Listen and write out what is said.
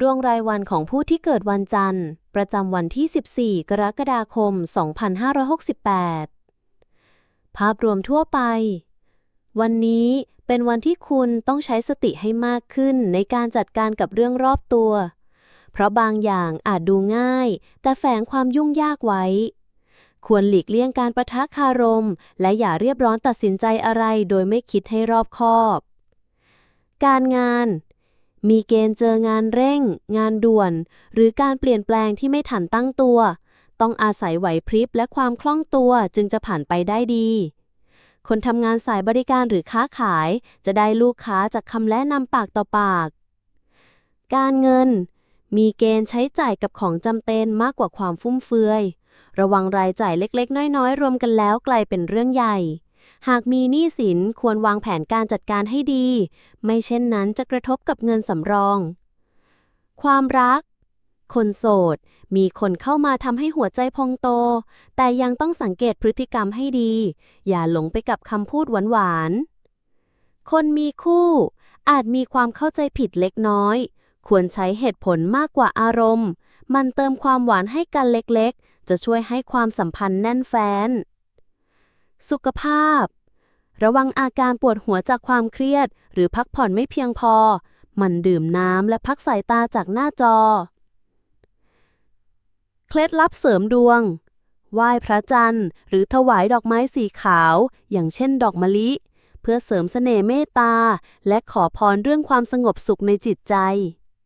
ดวงรายวันของผู้ที่เกิดวันจันทร์ ประจำวันที่ 14 กรกฎาคม 2568 ภาพรวมทั่วไป วันนี้เป็นวันที่คุณต้องใช้สติให้มากขึ้นในการจัดการกับเรื่องรอบตัว เพราะบางอย่างอาจดูง่าย แต่แฝงความยุ่งยากไว้ ควรหลีกเลี่ยงการประทะคารม และอย่าเรียบร้อนตัดสินใจอะไรโดยไม่คิดให้รอบคอบ การงาน มีเกณฑ์เจองานเร่ง งานด่วน หรือการเปลี่ยนแปลงที่ไม่ทันตั้งตัว ต้องอาศัยไหวพริบและความคล่องตัวจึงจะผ่านไปได้ดี คนทำงานสายบริการหรือค้าขาย จะได้ลูกค้าจากคำแนะนำปากต่อปาก การเงิน มีเกณฑ์ใช้จ่ายกับของจำเป็นมากกว่าความฟุ่มเฟือย ระวังรายจ่ายเล็กๆ น้อยๆ รวมกันแล้วกลายเป็นเรื่องใหญ่ หากมีหนี้สินควรวางแผนการจัดการให้ดี ไม่เช่นนั้นจะกระทบกับเงินสำรอง ความรัก คนโสด มีคนเข้ามาทำให้หัวใจพองโต แต่ยังต้องสังเกตพฤติกรรมให้ดี อย่าหลงไปกับคำพูดหวานๆ คนมีคู่ อาจมีความเข้าใจผิดเล็กน้อย ควรใช้เหตุผลมากกว่าอารมณ์ มันเติมความหวานให้กันเล็กๆ จะช่วยให้ความสัมพันธ์แน่นแฟ้น สุขภาพ ระวังอาการปวดหัวจากความเครียด หรือพักผ่อนไม่เพียงพอ มันดื่มน้ำและพักสายตาจากหน้าจอ เคล็ดลับเสริมดวง ไหว้พระจันทร์ หรือถวายดอกไม้สีขาว อย่างเช่นดอกมะลิ เพื่อเสริมเสน่ห์เมตตา และขอพรเรื่องความสงบสุขในจิตใจ